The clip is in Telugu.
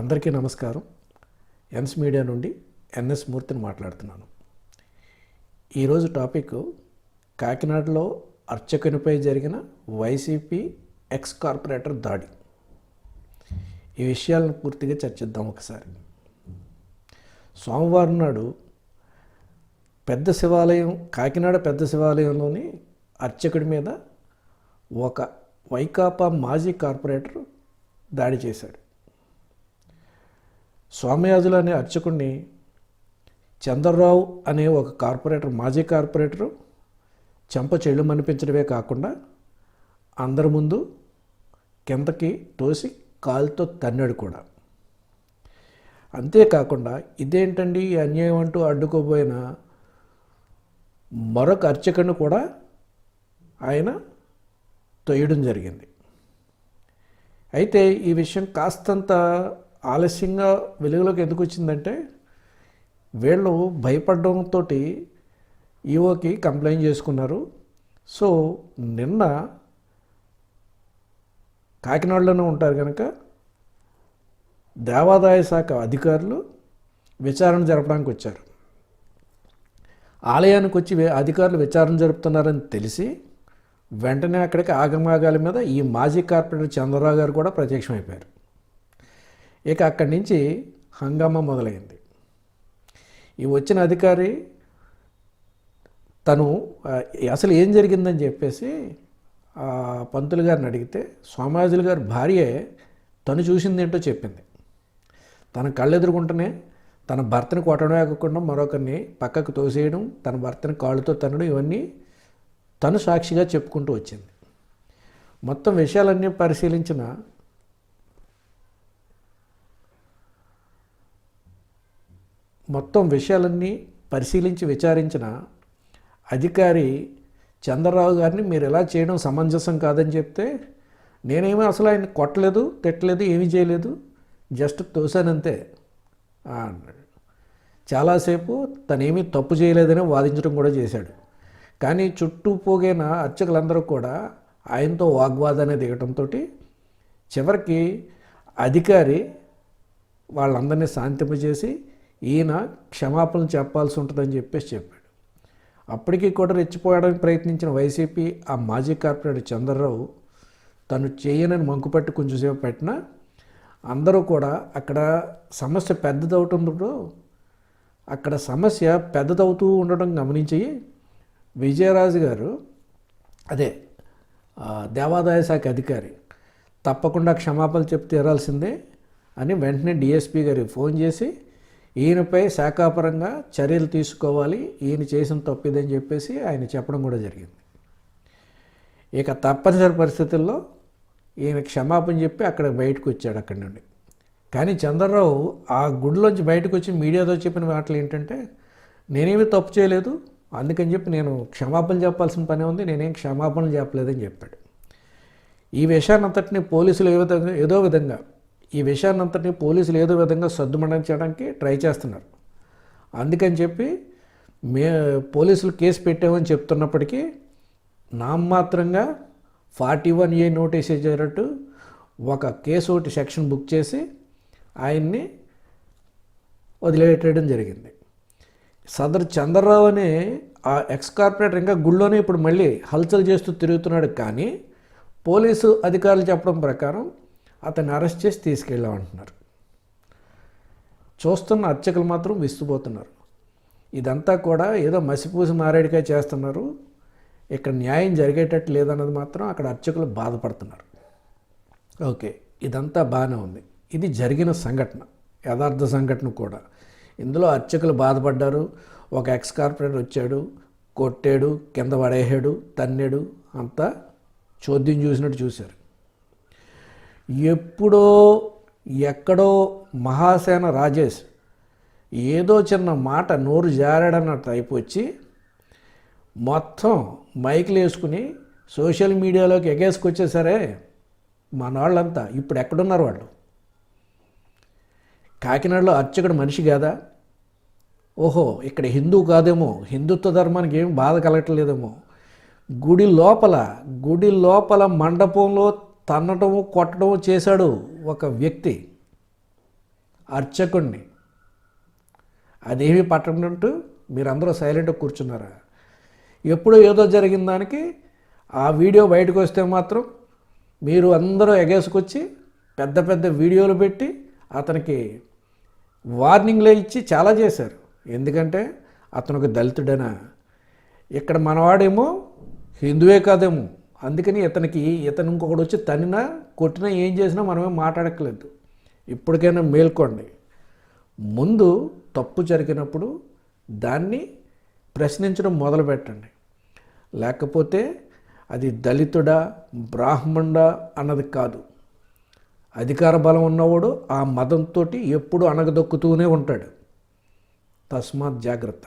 అందరికీ నమస్కారం. ఎన్స్ మీడియా నుండి ఎన్ఎస్ మూర్తిని మాట్లాడుతున్నాను. ఈరోజు టాపిక్ కాకినాడలో అర్చకునిపై జరిగిన వైసీపీ ఎక్స్ కార్పొరేటర్ దాడి. ఈ విషయాలను పూర్తిగా చర్చిద్దాం ఒకసారి. సోమవారం నాడు పెద్ద శివాలయం కాకినాడ పెద్ద శివాలయంలోని అర్చకుడి మీద ఒక వైకాపా మాజీ కార్పొరేటర్ దాడి చేశాడు. స్వామియాజులు అనే అర్చకుడిని చంద్రరావు అనే ఒక కార్పొరేటర్ మాజీ కార్పొరేటరు చెంప చెళ్ళు మనిపించడమే కాకుండా అందరి ముందు కిందకి తోసి కాలుతో తన్నాడు కూడా. అంతేకాకుండా ఇదేంటండి ఈ అన్యాయం అంటూ అడ్డుకోబోయిన మరొక అర్చకుని కూడా ఆయన తొయ్యడం జరిగింది. అయితే ఈ విషయం కాస్తంత ఆలస్యంగా వెలుగులోకి ఎందుకు వచ్చిందంటే వీళ్ళు భయపడడంతో ఈఓకి కంప్లైంట్ చేసుకున్నారు. సో నిన్న కాకినాడలోనే ఉంటారు కనుక దేవాదాయ శాఖ అధికారులు విచారణ జరపడానికి వచ్చారు. ఆలయానికి వచ్చి అధికారులు విచారణ జరుపుతున్నారని తెలిసి వెంటనే అక్కడికి ఆగమాగాల మీద ఈ మాజీ కార్పొరేటర్ చంద్రరావు గారు కూడా ప్రత్యక్షమైపోయారు. ఇక అక్కడి నుంచి హంగామా మొదలైంది. ఈ వచ్చిన అధికారి తను అసలు ఏం జరిగిందని చెప్పేసి పంతులు గారిని అడిగితే సోమాజులు గారి భార్య తను చూసింది ఏంటో చెప్పింది. తన కళ్ళెదురుకుంటూనే తన భర్తను కొట్టడమే కాకుండా మరొకరిని పక్కకు తోసేయడం తన భర్తని కాళ్ళతో తనడం ఇవన్నీ తను సాక్షిగా చెప్పుకుంటూ వచ్చింది. మొత్తం విషయాలన్నీ పరిశీలించిన మొత్తం విషయాలన్నీ పరిశీలించి విచారించిన అధికారి చంద్రరావు గారిని మీరు ఎలా చేయడం సమంజసం కాదని చెప్తే నేనేమీ అసలు ఆయన కొట్టలేదు తిట్టలేదు ఏమీ చేయలేదు జస్ట్ తోసానంతే అన్నాడు. చాలాసేపు తనేమీ తప్పు చేయలేదని వాదించడం కూడా చేశాడు. కానీ చుట్టూ పోగిన అర్చకులందరూ కూడా ఆయనతో వాగ్వాదాన్ని దిగటంతో చివరికి అధికారి వాళ్ళందరినీ శాంతింపజేసి ఈయన క్షమాపణ చెప్పాల్సి ఉంటుందని చెప్పేసి చెప్పాడు. అప్పటికీ కూడా రెచ్చిపోవడానికి ప్రయత్నించిన వైసీపీ ఆ మాజీ కార్పొరేటర్ చంద్రరావు తను చేయనని మంకుపట్టి కొంచెంసేపు పెట్టినా అందరూ కూడా అక్కడ సమస్య పెద్దదవుతుందో అక్కడ సమస్య పెద్దదవుతూ ఉండడం గమనించి విజయరాజు గారు అదే దేవాదాయ శాఖ అధికారి తప్పకుండా క్షమాపణలు చెప్పి తీరాల్సిందే అని వెంటనే డిఎస్పి గారికి ఫోన్ చేసి ఈయనపై శాఖాపరంగా చర్యలు తీసుకోవాలి ఈయన చేసిన తప్పిదని చెప్పేసి ఆయన చెప్పడం కూడా జరిగింది. ఇక తప్పనిసరి పరిస్థితుల్లో ఈయన క్షమాపణ చెప్పి అక్కడ బయటకు వచ్చాడు అక్కడి నుండి. కానీ చంద్రరావు ఆ గుడిలోంచి బయటకు వచ్చి మీడియాతో చెప్పిన మాటలు ఏంటంటే నేనేమి తప్పు చేయలేదు అందుకని చెప్పి నేను క్షమాపణ చెప్పాల్సిన పని ఉంది నేనేం క్షమాపణ చెప్పలేదని చెప్పాడు. ఈ విషయాన్నంతటిని పోలీసులు ఏ విధంగా ఏదో విధంగా ఈ విషయాన్నంతటిని పోలీసులు ఏదో విధంగా సర్దుమణించడానికి ట్రై చేస్తున్నారు. అందుకని చెప్పి మే పోలీసులు కేసు పెట్టామని చెప్తున్నప్పటికీ నామమాత్రంగా ఫార్టీ వన్ ఏ నోటీస్ ఇచ్చేటట్టు ఒక కేసు ఒకటి సెక్షన్ బుక్ చేసి ఆయన్ని వదిలేయటం జరిగింది. సదరు చంద్రరావు అనే ఆ ఎక్స్ కార్పొరేటర్ ఇంకా గుళ్ళోనే ఇప్పుడు మళ్ళీ హల్చల్ చేస్తూ తిరుగుతున్నాడు కానీ పోలీసు అధికారులు చెప్పడం ప్రకారం అతన్ని అరెస్ట్ చేసి తీసుకెళ్ళామంటున్నారు చూస్తున్న అర్చకులు మాత్రం విస్తుపోతున్నారు. ఇదంతా కూడా ఏదో మసిపూసి మారేడికాయ చేస్తున్నారు. ఇక్కడ న్యాయం జరిగేటట్టు లేదన్నది మాత్రం అక్కడ అర్చకులు బాధపడుతున్నారు. ఓకే ఇదంతా బాగానే ఉంది. ఇది జరిగిన సంఘటన యథార్థ సంఘటన కూడా. ఇందులో అర్చకులు బాధపడ్డారు. ఒక ఎక్స్ కార్పొరేటర్ వచ్చాడు కొట్టాడు కింద పడేసాడు తన్నాడు అంతా చోద్యం చూసినట్టు చూశారు. ఎప్పుడో ఎక్కడో మహాసేన రాజేష్ ఏదో చిన్న మాట నోరు జారాడన్న టైప్ వచ్చి మొత్తం మైకులు వేసుకుని సోషల్ మీడియాలోకి ఎగేసుకొచ్చేసరే మన వాళ్ళంతా ఇప్పుడు ఎక్కడున్నారు వాళ్ళు? కాకినాడలో అర్చకుడు మనిషి కాదా? ఓహో ఇక్కడ హిందూ కాదేమో. హిందుత్వ ధర్మానికి ఏం బాధ కలగట్లేదేమో. గుడి లోపల గుడి లోపల మండపంలో తన్నటము కొట్టడము చేశాడు ఒక వ్యక్తి అర్చకుణ్ణి. అదేమీ పట్టనంటూ మీరందరూ సైలెంట్గా కూర్చున్నారా? ఎప్పుడో ఏదో జరిగిన దానికి ఆ వీడియో బయటకు వస్తే మాత్రం మీరు అందరూ ఎగేసుకొచ్చి పెద్ద పెద్ద వీడియోలు పెట్టి అతనికి వార్నింగ్లే ఇచ్చి చాలా చేశారు. ఎందుకంటే అతను ఒక దళితుడనా? ఇక్కడ మనవాడేమో హిందువే కాదేమో. అందుకని ఇతనికి ఇతను ఇంకొకటి వచ్చి తనినా కొట్టినా ఏం చేసినా మనమే మాట్లాడట్లేదు ఇప్పటికైనా మేల్కోండి. ముందు తప్పు జరిగినప్పుడు దాన్ని ప్రశ్నించడం మొదలు పెట్టండి లేకపోతే అది దళితుడా బ్రాహ్మణుడా అన్నది కాదు. అధికార బలం ఉన్నవాడు ఆ మతంతో ఎప్పుడు అణగదొక్కుతూనే ఉంటాడు. తస్మాత్ జాగ్రత్త.